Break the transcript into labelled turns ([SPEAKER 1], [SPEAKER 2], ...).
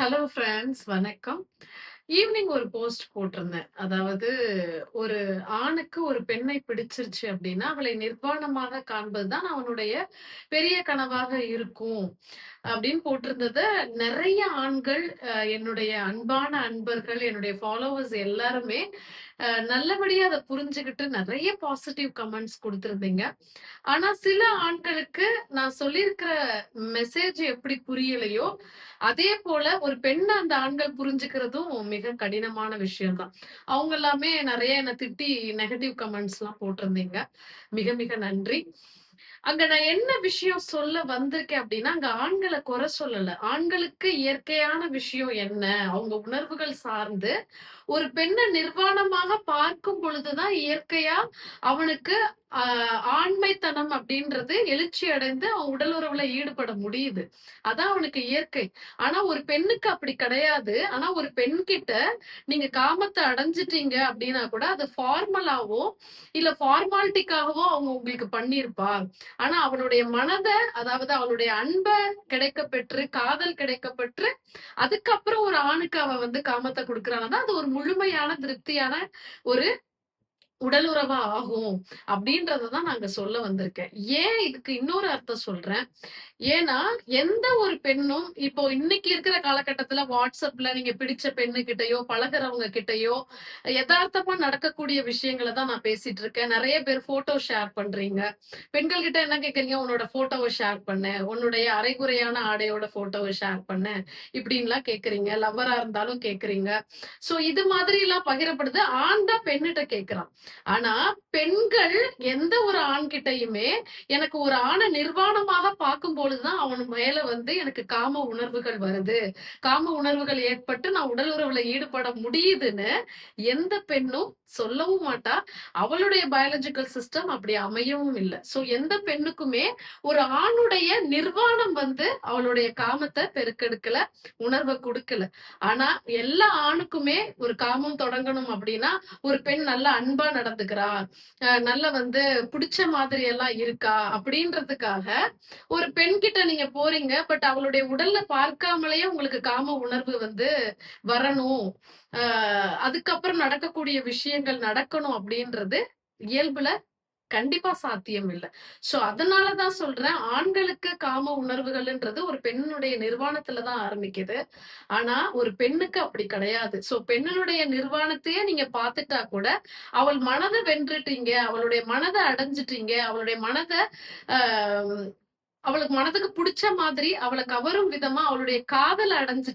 [SPEAKER 1] Hello friends வணக்கம். Evening ஒரு post போட்டிருந்தேன். அதாவது ஒரு ஆணுக்கு ஒரு பெண்ணை பிடிச்சிருச்சு அப்படின்னா அவளை நிர்வாணமாக காண்பதுதான் அவனுடைய பெரிய கனவாக இருக்கும். அப்படின்னு போட்டிருந்தத நிறைய ஆண்கள் என்னுடைய அன்பான அன்பர்கள், என்னுடைய ஃபாலோவர்ஸ் எல்லாருமே நல்லபடியா அதை புரிஞ்சுகிட்டு நிறைய பாசிட்டிவ் கமெண்ட்ஸ் கொடுத்துருந்தீங்க ஆனா சில ஆண்களுக்கு நான் சொல்லியிருக்கிற மெசேஜ் எப்படி புரியலையோ, அதே போல ஒரு பெண்ண அந்த ஆண்கள் புரிஞ்சுக்கிறதும் மிக கடினமான விஷயம் தான். அவங்க எல்லாமே நிறைய என்னை திட்டி நெகட்டிவ் கமெண்ட்ஸ்லாம் போட்டிருந்தீங்க. மிக மிக நன்றி. அங்க நான் என்ன விஷயம் சொல்ல வந்திருக்கேன் அப்படின்னா அங்க ஆண்களை குறை சொல்லல. ஆண்களுக்கு இயற்கையான விஷயம் என்ன? அவங்க உணர்வுகள் சார்ந்து ஒரு பெண்ணை நிர்வாணமாக பார்க்கும் பொழுதுதான் இயற்கையா அவனுக்கு ஆண்மைத்தனம் அப்படின்றது எழுச்சி அடைந்து அவன் உடல் உறவுல ஈடுபட முடியுது. அதான் அவனுக்கு இயற்கை. ஆனா ஒரு பெண்ணுக்கு அப்படி கிடையாது. ஆனா ஒரு பெண் கிட்ட நீங்க காமத்தை அடைஞ்சுட்டீங்க அப்படின்னா கூட அது ஃபார்மலாவோ, இல்ல ஃபார்மாலிட்டிக்காகவோ அவங்க உங்களுக்கு பண்ணியிருப்பா. ஆனா அவளுடைய மனதை அதாவது அவளுடைய அன்ப கிடைக்க பெற்று, காதல் கிடைக்க பெற்று, அதுக்கப்புறம் ஒரு ஆணுக்கு அவ வந்து காமத்தை கொடுக்கறான்னா அது ஒரு முழுமையான திருப்தியான ஒரு உடல் உறவா ஆகும். அப்டின்றத தான் சொல்ல வந்திருக்கேன். ஏன் இதுக்கு இன்னொரு அர்த்தம் சொல்றேன். ஏன்னா, எந்த ஒரு பெண்ணும் இப்போ இன்னைக்கு இருக்கிற காலகட்டத்துல வாட்ஸ்அப்ல நீங்க பிடிச்ச பெண்ணுகிட்டயோ, பழகுறவங்க கிட்டயோ, எதார்த்தமா நடக்கக்கூடிய விஷயங்களை தான் நான் பேசிட்டு இருக்கேன். நிறைய பேர் போட்டோ ஷேர் பண்றீங்க. பெண்கள் கிட்ட என்ன கேக்குறீங்க உன்னோட போட்டோவை ஷேர் பண்ணு. உன்னுடைய அரைகுறையான ஆடையோட போட்டோவை ஷேர் பண்ணு. இப்படின்லாம் கேக்குறீங்க லவ்வரா இருந்தாலும் கேக்குறீங்க சோ இது மாதிரி எல்லாம் பகிரப்படுது. ஆண் தான் பெண்ணிட்ட கேட்கிறான். ஆனா, பெண்கள் எந்த ஒரு ஆண்கிட்டயுமே, எனக்கு ஒரு ஆணை நிர்வாணமாக பார்க்கும் பொழுதுதான் அவன் மேல வந்து எனக்கு காம உணர்வுகள் வருது. காம உணர்வுகள் ஏற்பட்டு நான் உடல் உறவுல ஈடுபட முடியுதுன்னு எந்த பெண்ணும் சொல்லவும் மாட்டா. அவளுடைய பயாலஜிக்கல் சிஸ்டம் அப்படி அமையவும் இல்ல. சோ எந்த பெண்ணுக்குமே ஒரு ஆணுடைய நிர்வாணம் வந்து அவளுடைய காமத்தை பெருக்கெடுக்கல, உணர்வை கொடுக்கல ஆனா எல்லா ஆணுக்குமே ஒரு காமம் தொடங்கணும் அப்படின்னா ஒரு பெண் நல்ல அன்பா நடந்துக்கிறா, நல்ல நல்லா வந்து புடிச்ச மாதிரி எல்லாம் இருக்கா, அப்படின்றதுக்காக ஒரு பெண் கிட்ட நீங்க போறீங்க. பட் அவளுடைய உடல்ல பார்க்காமலேயே உங்களுக்கு காம உணர்வு வந்து வரணும். ஆஹ் அதுக்கப்புறம் நடக்கக்கூடிய விஷயங்கள் நடக்கணும் அப்படின்றது இயல்புல கண்டிப்பா சாத்தியம் இல்ல. சோ தான் சொல்றேன். ஆண்களுக்கு காம உணர்வுகள்ன்றது ஒரு பெண்ணுடைய நிர்வாணத்தில தான் ஆரம்பிக்குது. ஆனா ஒரு பெண்ணுக்கு அப்படி கிடையாது. சோ பெண்ணுடைய நிர்வாணத்தையே நீங்க பாத்துட்டா கூட, அவள் மனதை வென்றுட்டீங்க, அவளுடைய மனதை அடைஞ்சுட்டீங்க, அவளுடைய மனதை அவளுக்கு மனதுக்கு புடிச்ச மாதிரி, அவளை கவரும் விதமா அவளுடைய காதல் அடைஞ்சு